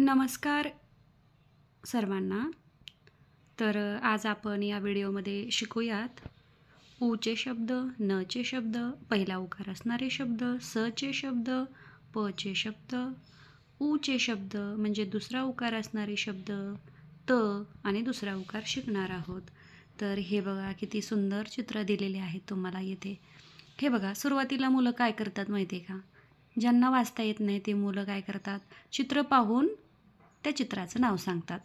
नमस्कार सर्वांना. तर आज आपण या व्हिडिओमध्ये शिकूयात. ऊचे शब्द नचे शब्द पहिला उकार असणारे शब्द सचे शब्द पचे शब्द ऊचे शब्द म्हणजे दुसरा उकार असणारे शब्द त आणि दुसरा उकार शिकणार आहोत. तर हे बघा किती सुंदर चित्र दिलेले आहेत तुम्हाला येथे. हे बघा सुरुवातीला मुलं काय करतात माहिती आहे का? ज्यांना वाचता येत नाही ते मुलं काय करतात? चित्र पाहून त्या चित्राचं नाव सांगतात.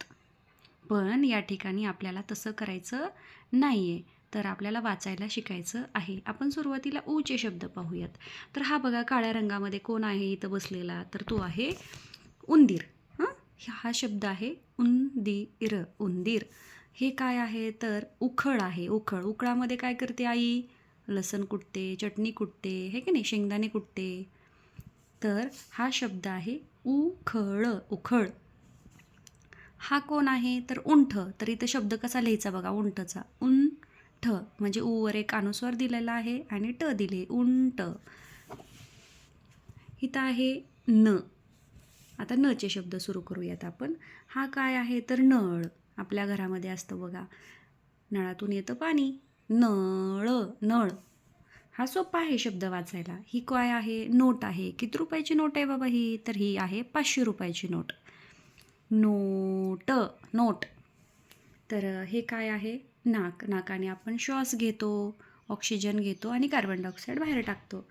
पण या ठिकाणी आपल्याला तसं करायचं नाही आहे तर आपल्याला वाचायला शिकायचं आहे. आपण सुरुवातीला ऊचे शब्द पाहूयात. तर हा बघा काळ्या रंगामध्ये कोण आहे इथं बसलेला? तर तो आहे उंदीर. हां? हा शब्द आहे उंदीर उंदीर. हे काय आहे? तर उखळ आहे उखळ. उखळामध्ये काय करते आई? लसण कुटते चटणी कुटते हे की नाही? शेंगदाणे कुटते. तर हा शब्द आहे उखळ उखळ. हा कोण आहे? तर उंठ. तर इथं शब्द कसा लिहायचा बघा? उंठचा. उंठ. म्हणजे ऊवर एक अनुस्वार दिलेला आहे आणि ट दिले. उंट. इथं आहे न. आता नचे शब्द सुरू करूयात आपण. हा काय आहे? तर नळ. आपल्या घरामध्ये असतं बघा. नळातून येतं पाणी. नळ. नळ. हा सोपा आहे शब्द वाचायला. ही काय आहे? नोट आहे. किती रुपयाची नोट आहे बाबा ही? तर ही आहे पाचशे रुपयाची नोट. Note note. तर हे काय आहे? नाक. नाकाने आपण श्वास घेतो ऑक्सिजन घेतो आणि कार्बन डायऑक्साईड बाहेर टाकतो.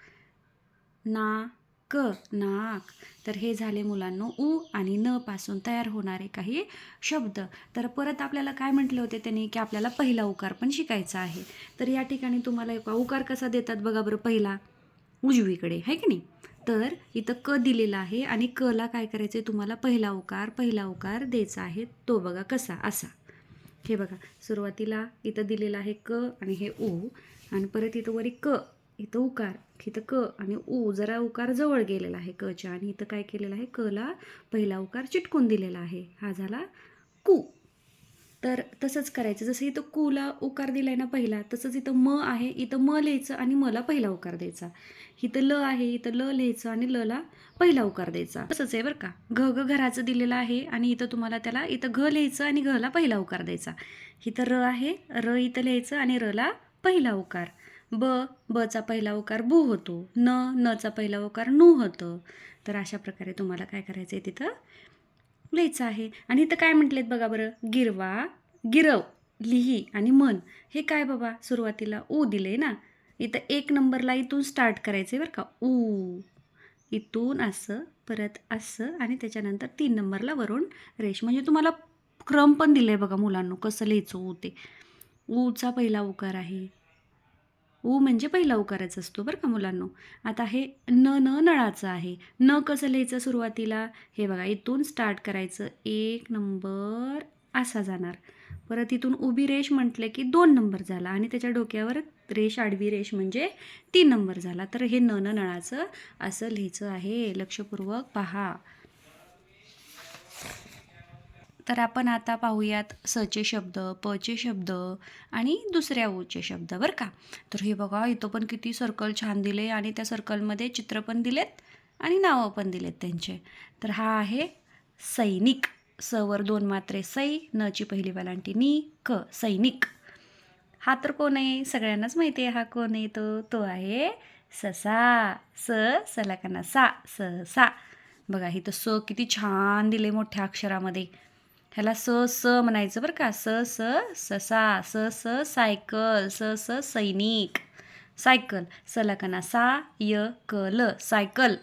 नाक नाक. तर हे झाले मुलांनो उ आणि न पासून तयार होणारे काही शब्द. तर परत आपल्याला काय म्हटले होते त्यांनी? की आपल्याला पहिला उकार पण शिकायचा आहे. तर या ठिकाणी तुम्हाला एक उकार कसा देतात बघा बरं पहिला. उजवीकडे आहे की नाही? तर इथं क दिलेला आहे आणि कला काय करायचं आहे तुम्हाला? पहिला उकार पहिला उकार द्यायचा आहे. तो बघा कसा? असा. हे बघा. सुरुवातीला इथं दिलेला आहे क आणि हे ऊ आणि परत इथं वरी क इथं उकार इथं क आणि ऊ जरा उकार जवळ गेलेला आहे कच्या आणि इथं काय केलेलं आहे? कला पहिला उकार चिटकून दिलेला आहे. हा झाला कू. तर तसंच करायचं. जसं इथं कुला उकार दिलाय ना पहिला तसंच इथं म आहे. इथं म लिहायचं आणि मला पहिला उकार द्यायचा. इथं ल आहे इथं ल लिहायचं आणि लला पहिला उकार द्यायचा. तसंच आहे बरं का. घ ग घराचं दिलेलं आहे आणि इथं तुम्हाला त्याला इथं घ लिहायचं आणि घला पहिला उकार द्यायचा. इथं र आहे र इथं लिहायचं आणि रला पहिला उकार. ब बचा पहिला उकार बू होतो. न नचा पहिला उकार नू होतं. तर अशा प्रकारे तुम्हाला काय करायचं आहे तिथं? लिहायचं आहे. आणि इथं काय म्हटलेत बघा बरं? गिरवा गिरव लिही आणि मन. हे काय बाबा? सुरुवातीला ऊ दिले ना? इथं एक नंबरला इथून स्टार्ट करायचं आहे बरं का? ऊ. इथून असं परत असं आणि त्याच्यानंतर तीन नंबरला वरून रेश म्हणजे तुम्हाला क्रम पण दिलं आहे बघा मुलांना कसं लिहायचं ऊ ते. ऊचा पहिला उकार आहे. ऊ म्हणजे पहिला उकारच असतो बरं का मुलांनो. आता हे न न नळाचं आहे. न कसं लिहायचं सुरुवातीला? हे बघा इथून स्टार्ट करायचं. एक नंबर असा जाणार. परत इथून उभी रेष म्हटलं की दोन नंबर झाला आणि त्याच्या डोक्यावर रेष आडवी रेष म्हणजे तीन नंबर झाला. तर हे न न नळाचं असं लिहायचं आहे. लक्षपूर्वक पहा. तर आपण आता पाहूयात सचे शब्द पचे शब्द आणि दुसऱ्या ऊचे शब्द बरं का? तर हे बघा इथं पण किती सर्कल छान दिले आणि त्या सर्कलमध्ये चित्र पण दिलेत आणि नावं पण दिलेत त्यांचे. तर हा आहे सैनिक. सवर दोन मात्रे सै नची पहिली वेलांटी नी क सैनिक. हा तर कोण आहे? सगळ्यांनाच माहिती आहे हा कोण आहे तो? तो आहे ससा. स सलाकाना सा स सा बघा इथं स किती छान दिले मोठ्या अक्षरामध्ये. ह्याला स स म्हणायचं बरं का. स स ससा स स सायकल स स सैनिक. सायकल. सलकना सा य क ल. सायकल.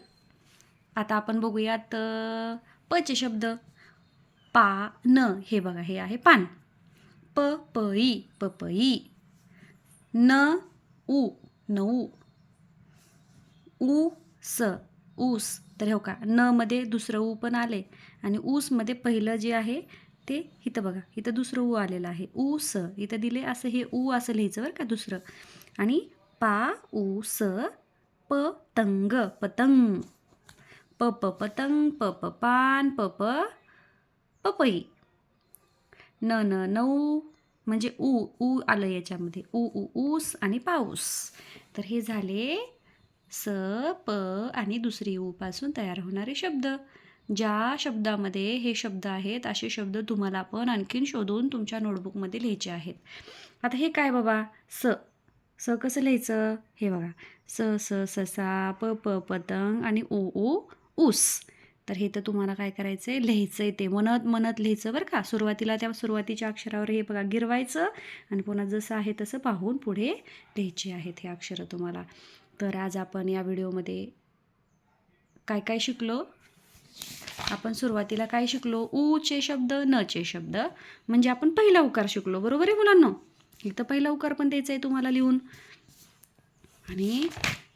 आता आपण बघूयात पचे शब्द. पा न. हे बघा हे आहे पान. प पई पपई न उ. नऊ ऊ स. ऊस. तर हो का न मध्ये दुसरं ऊ पण आले. आणि ऊसमध्ये पहिलं जे आहे ते इथं बघा इथं दुसरं ऊ आलेलं आहे. ऊ स. इथं दिले असं हे ऊ असं लिहायचं बरं का दुसरं. आणि पा ऊ स पतंग पतंग. प प पतंग प प पान प प पपई. न न नऊ म्हणजे ऊ ऊ आलं याच्यामध्ये. ऊ ऊ ऊस आणि पाऊस. तर हे झाले स प आणि दुसरी ऊपासून तयार होणारे शब्द. ज्या शब्दामध्ये हे शब्द आहेत असे शब्द तुम्हाला पण आणखीन शोधून तुमच्या नोटबुकमध्ये लिहायचे आहेत. आता हे काय बाबा? स. स कसं लिहायचं? हे बघा. स स ससा प प पतंग आणि उ ओ ऊस. तर हे तर तुम्हाला काय करायचं आहे लिहायचं आहे ते. मनत मनत लिहायचं बरं का? सुरुवातीला त्या सुरुवातीच्या अक्षरावर हे बघा गिरवायचं आणि पुन्हा जसं आहे तसं पाहून पुढे लिहायचे आहेत हे अक्षरं तुम्हाला. तर आज आपण या व्हिडिओमध्ये काय काय शिकलो? आपण सुरुवातीला काय शिकलो? ऊचे शब्द न चे शब्द. म्हणजे आपण पहिला उकार शिकलो. बरोबर आहे मुलांना? इथं पहिला उकार पण द्यायचा आहे तुम्हाला लिहून. आणि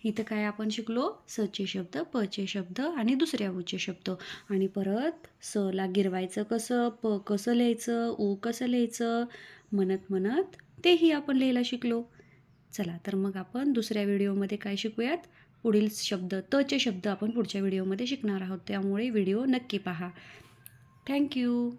इथं काय आपण शिकलो? सचे शब्द पचे शब्द आणि दुसऱ्या उचे शब्द. आणि परत सला गिरवायचं कसं? प कसं लिहायचं? ऊ कसं लिहायचं? म्हणत म्हणत तेही आपण लिहायला शिकलो. चला तर मग आपण दुसऱ्या व्हिडिओमध्ये काय शिकूयात? पुढील शब्द तचे शब्द आपण पुढच्या व्हिडिओमध्ये शिकणार आहोत. त्यामुळे व्हिडिओ नक्की पहा. थँक्यू